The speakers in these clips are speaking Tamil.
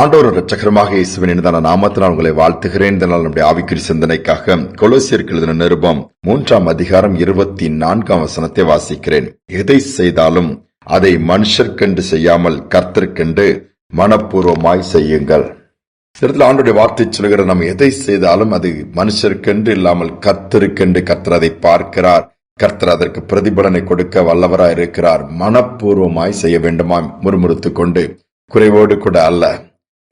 ஆண்டோர் ரட்சகரமாக இயேசுவின் இனிதான நாமத்தினால் உங்களை வாழ்த்துகிறேன். இந்த நாள் நம்முடைய ஆவிக்குறி சிந்தனைக்காக கொலோசியருக்கு எழுதின நிருபம் மூன்றாம் அதிகாரம் இருபத்தி நான்காம் வசனத்தை வாசிக்கிறேன். எதை செய்தாலும் அதை மனுஷர்க்கென்று செய்யாமல் கர்த்தருக்கென்று மனப்பூர்வமாய் செய்யுங்கள். இந்த இடத்துல ஆண்டுடைய வார்த்தை சொல்கிற நம்ம எதை செய்தாலும் அது மனுஷருக்கென்று இல்லாமல் கர்த்தருக்கென்று கர்த்தர் அதை பார்க்கிறார். கர்த்தர் அதற்கு பிரதிபலனை கொடுக்க வல்லவராய் இருக்கிறார் மனப்பூர்வமாய் செய்ய வேண்டுமாம். முறுமுறுத்து கொண்டு குறைவோடு கூட அல்ல.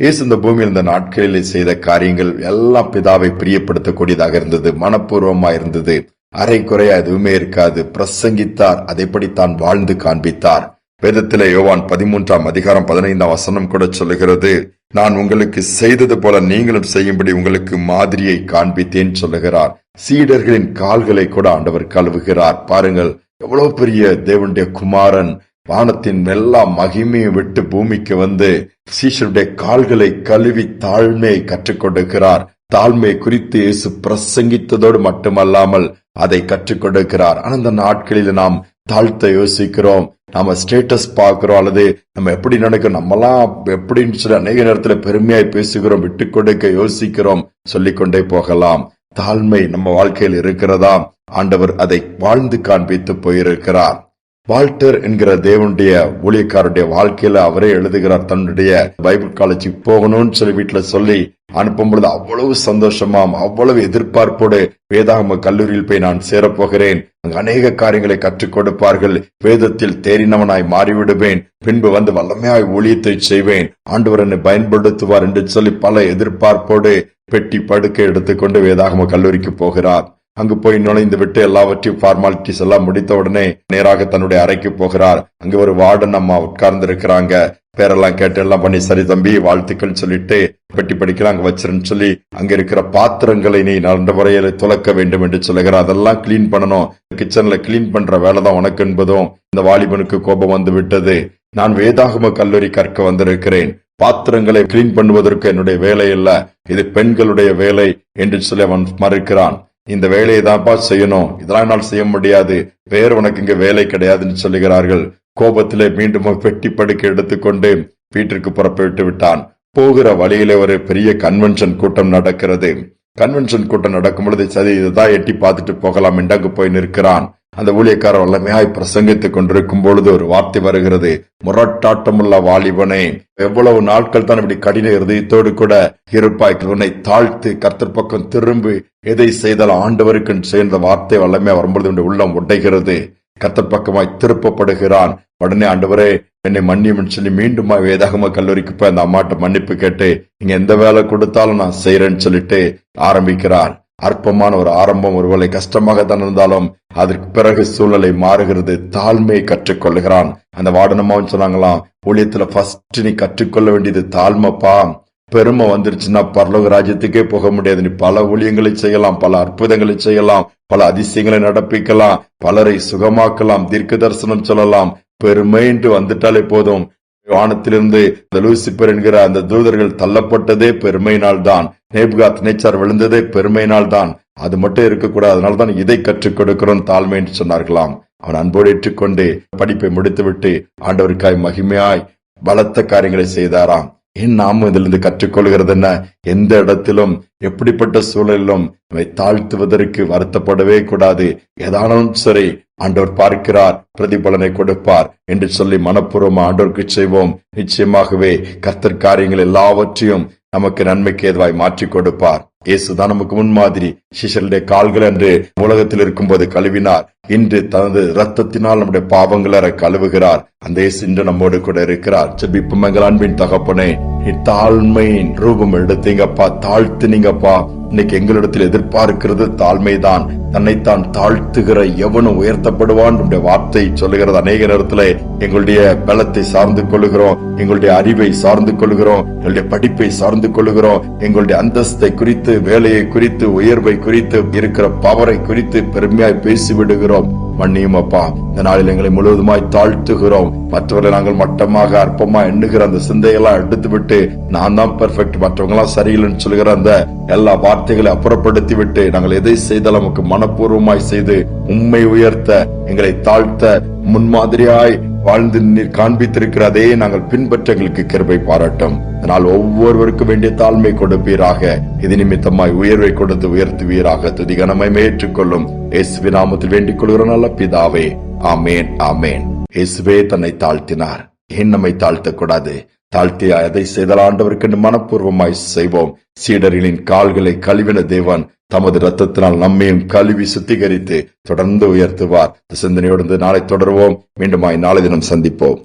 இயேசு இந்த பூமியில் இந்த நாட்களில் செய்த காரியங்கள் எல்லாம் பிதாவை பிரியப்படுத்தக்கூடியதாக இருந்தது மனப்பூர்வமா இருந்தது. அரை குறையா எதுவுமே இருக்காது. பிரசங்கித்தார். அதைப்படி தான் வாழ்ந்து காண்பித்தார். வேதத்திலே யோவான் பதிமூன்றாம் அதிகாரம் பதினைந்தாம் வசனம் கூட சொல்லுகிறது நான் உங்களுக்கு செய்தது போல நீங்களும் செய்யும்படி உங்களுக்கு மாதிரியை காண்பித்தேன் சொல்லுகிறார். சீடர்களின் கால்களை கூட ஆண்டவர் கழுவுகிறார். பாருங்கள் எவ்வளவு பெரிய தேவனுடைய குமாரன் வானத்தின் எல்லா மகிமையை விட்டு பூமிக்கு வந்து சீஷருடைய கால்களை கழுவி தாழ்மையை கற்றுக்கொண்டிருக்கிறார் தாழ்மை குறித்து இயேசு பிரசங்கித்ததோடு மட்டுமல்லாமல் அதை கற்றுக்கொண்டிருக்கிறார் அந்த நாட்களில் நாம் தாழ்த்த யோசிக்கிறோம். நம்ம ஸ்டேட்டஸ் பார்க்கிறோம். அல்லது நம்ம எப்படி நினைக்கிறோம் நம்மலாம் எப்படின்னு சொல்லி அநேக நேரத்துல பெருமையாய் பேசுகிறோம். விட்டு கொடுக்க யோசிக்கிறோம். சொல்லிக்கொண்டே போகலாம். தாழ்மை நம்ம வாழ்க்கையில் இருக்கிறதா ஆண்டவர் அதை வாழ்ந்து காண்பித்து போயிருக்கிறார். வால்டர் என்கிற தேவனுடைய ஊழியக்காருடைய வாழ்க்கையில அவரே எழுதுகிறார் தன்னுடைய பைபிள் காலேஜுக்கு போகணும்னு சொல்லி வீட்டுல சொல்லி அனுப்பும் பொழுது அவ்வளவு சந்தோஷமாம் அவ்வளவு எதிர்பார்ப்போடு வேதாகம கல்லூரியில் போய் நான் சேரப்போகிறேன். அங்கு அநேக காரியங்களை கற்றுக் கொடுப்பார்கள். வேதத்தில் தேறினவனாய் மாறிவிடுவேன். பின்பு வந்து வல்லமையாய் ஊழியத்தை செய்வேன். ஆண்டவர் என்னை பயன்படுத்துவார் என்று சொல்லி பல எதிர்பார்ப்போடு பெட்டி படுக்கை எடுத்துக்கொண்டு வேதாகம கல்லூரிக்கு போகிறார். அங்கு போய் நுழைந்து விட்டு எல்லாவற்றையும் ஃபார்மாலிட்டிஸ் எல்லாம் முடித்த உடனே நேராக தன்னுடைய அறைக்கு போகிறார். அங்க ஒரு வார்டன் அம்மா உட்கார்ந்து இருக்கிறாங்க பேரெல்லாம் கேட்டு எல்லாம் பண்ணி சரி தம்பி வாழ்த்துக்கள் சொல்லிட்டு பெட்டி படிக்கலாம் அங்க வச்சிருன்னு சொல்லி அங்க இருக்கிற பாத்திரங்களை நீ நல்ல முறையில துலக்க வேண்டும் என்று சொல்லுகிறார். அதெல்லாம் கிளீன் பண்ணணும். கிச்சன்ல கிளீன் பண்ற வேலை தான் உனக்கு என்பதும் இந்த வாலிபனுக்கு கோபம் வந்து விட்டது. நான் வேதாகம கல்லூரி கற்க வந்திருக்கிறேன். பாத்திரங்களை கிளீன் பண்ணுவதற்கு என்னுடைய வேலை இல்ல. இது பெண்களுடைய வேலை என்று சொல்லி அவன் மறுக்கிறான். இந்த வேலையை தான்ப்பா செய்யணும். இதெல்லாம் என்னால் செய்ய முடியாது. வேற உனக்கு இங்க வேலை கிடையாதுன்னு சொல்லுகிறார்கள். கோபத்திலே மீண்டும் பெட்டி படுக்கை எடுத்துக்கொண்டு வீட்டிற்கு புறப்பட்டு விட்டான். போகிற வழியிலே ஒரு பெரிய கன்வென்ஷன் கூட்டம் நடக்கிறது. கன்வென்ஷன் கூட்டம் நடக்கும் பொழுது சரி இதுதான் எட்டி பார்த்துட்டு போகலாம். என்று அங்கு போய் நிற்கிறான். அந்த ஊழியக்காரர் வல்லமையாய் பிரசங்கித்துக் கொண்டிருக்கும் பொழுது ஒரு வார்த்தை வருகிறது. முரட்டாட்டமுள்ள வாலிபனே எவ்வளவு நாட்கள் தான் இப்படி கடின இருதயத்தோடு கூட இருப்பாய். உன்னை தாழ்த்து கர்த்தர் பக்கம் திரும்பி எதை செய்தாலும் ஆண்டவருக்கு சேர்ந்த வார்த்தை வல்லமையா வரும்பொழுது உன்னுடைய உள்ளம் உடைகிறது கர்த்தர் பக்கமாய் திருப்பப்படுகிறான். உடனே ஆண்டவரே என்னை மன்னியும் சொல்லி மீண்டும் வேதாகம கல்லூரிக்கு போய் அந்த அம்மாட்ட மன்னிப்பு கேட்டு நீங்க எந்த வேலை கொடுத்தாலும் நான் செய்யறேன்னு சொல்லிட்டு ஆரம்பிக்கிறார். அற்பமான ஒரு ஆரம்பம் ஒருவேளை கஷ்டமாக தான் இருந்தாலும் அதற்கு பிறகு சூழ்நிலை மாறுகிறது. தாழ்மையை கற்றுக்கொள்கிறான். அந்த வாடனமாவும் சொன்னாங்களாம் ஊழியத்துல ஃபர்ஸ்ட் நீ கற்றுக்கொள்ள வேண்டியது தாழ்மைப்பா. பெருமை வந்துருச்சுன்னா பரலோக ராஜ்யத்துக்கே போக முடியாது. நீ பல ஊழியங்களை செய்யலாம் பல அற்புதங்களை செய்யலாம் பல அதிசயங்களை நடப்பிக்கலாம் பலரை சுகமாக்கலாம் தீர்க்க தரிசனம் சொல்லலாம். பெருமை என்று வந்துட்டாலே போதும். வானத்திலிருந்து லூசிபர் என்கிற அந்த தூதர்கள் தள்ளப்பட்டதே பெருமையினால் தான் நேபுகாத் நேச்சார் விழுந்ததே பெருமையினால் தான் அது மட்டும் இருக்கக்கூடாது அதனால தான் இதை கற்றுக் கொடுக்கிறோம் தாழ்மை என்று சொன்னார்களாம். அவன் அன்போடு ஏற்றுக்கொண்டு படிப்பை முடித்துவிட்டு ஆண்டவருக்காய் மகிமையாய் பலத்த காரியங்களை செய்தாராம். ஏன் நாமும் இதிலிருந்து கற்றுக்கொள்கிறது என்ன? எந்த இடத்திலும் எப்படிப்பட்ட சூழலிலும் நம்மை தாழ்த்துவதற்கு வருத்தப்படவே கூடாது. ஏதானும் சரி ஆண்டவர் பார்க்கிறார் பிரதிபலனை கொடுப்பார் என்று சொல்லி மனப்பூர்வமா ஆண்டோருக்கு செய்வோம். நிச்சயமாகவே கர்த்தர் காரியங்கள் எல்லாவற்றையும் நமக்கு நன்மைக்கு ஏதுவாய் மாற்றி கொடுப்பார். இயேசுதான் நமக்கு முன்மாதிரி. சிஷருடைய கால்கள் என்று உலகத்தில் இருக்கும்போது கழுவினார். இன்று தனது ரத்தத்தினால் நம்முடைய பாவங்களை கழுவுகிறார். அந்த இயேசு இன்று நம்மோடு கூட இருக்கிறார். செபிப்பு மங்கள் அன்பின் தகப்பனே. நீ தாழ்மையின் ரூபம் எடுத்தீங்கப்பா. தாழ்த்தினீங்கப்பா. இன்னைக்கு எங்களிடத்தில் எதிர்பார்க்கிறது தாழ்மைதான். தன்னைத்தான் தாழ்த்துகிற எவனும் உயர்த்தப்படுவான் நம்முடைய வார்த்தை சொல்லுகிறது. அநேக நேரத்துல எங்களுடைய பலத்தை சார்ந்து கொள்ளுகிறோம். எங்களுடைய அறிவை சார்ந்து கொள்ளுகிறோம். எங்களுடைய படிப்பை சார்ந்து கொள்ளுகிறோம். எங்களுடைய அந்தஸ்தை குறித்து குறித்து வேலையை குறித்து உயர்வை குறித்து இருக்கிற பவரை குறித்து பெருமையாய் பேசி விடுகிறோம் மன்னியும் அப்பா இந்த நாளில் எங்களை முழுவதுமாய் தாழ்த்துகிறோம். மற்றவர்களை நாங்கள் மட்டமாக அற்பமா எண்ணுகிற அந்த சிந்தையெல்லாம் எடுத்து விட்டு நான் தான் பெர்ஃபெக்ட் மற்றவங்க எல்லாம் சரியில்லைன்னு சொல்கிற அந்த எல்லா வார்த்தைகளை அப்புறப்படுத்தி விட்டு நாங்கள் எதை செய்தாலும் நமக்கு மனப்பூர்வமாய் செய்து உண்மை உயர்த்த எங்களை தாழ்த்த முன்மாதிரியாய் வாழ்ந்து நீர் காண்பித்திருக்கிறதே நாங்கள் பின்பற்ற எங்களுக்கு கிருபை பாராட்டும். அதனால் ஒவ்வொருவருக்கும் வேண்டிய தாழ்மை கொடுப்பீராக. இது நிமித்தமாய் உயர்வை கொடுத்து உயர்த்துவீராக. துதிகனமை ஏற்றுக்கொள்ளும் இயேசுவி நாமத்தில் வேண்டிக் கொள்கிற நல்ல பிதாவே. ஆமேன் ஆமேன். இயேசுவே தன்னை தாழ்த்தினார். ஏன் நம்மை தாழ்த்தக்கூடாது? தாழ்த்திய அதை செய்தல் ஆண்டவருக்கு மனப்பூர்வமாய் செய்வோம். சீடர்களின் கால்களை கழுவின தேவன் தமது ரத்தத்தினால் நம்மையும் கழுவி சுத்திகரித்து தொடர்ந்து உயர்த்துவார். இந்த சிந்தனையோடு நாளை தொடர்வோம். மீண்டுமாய் நாளை தினம் சந்திப்போம்.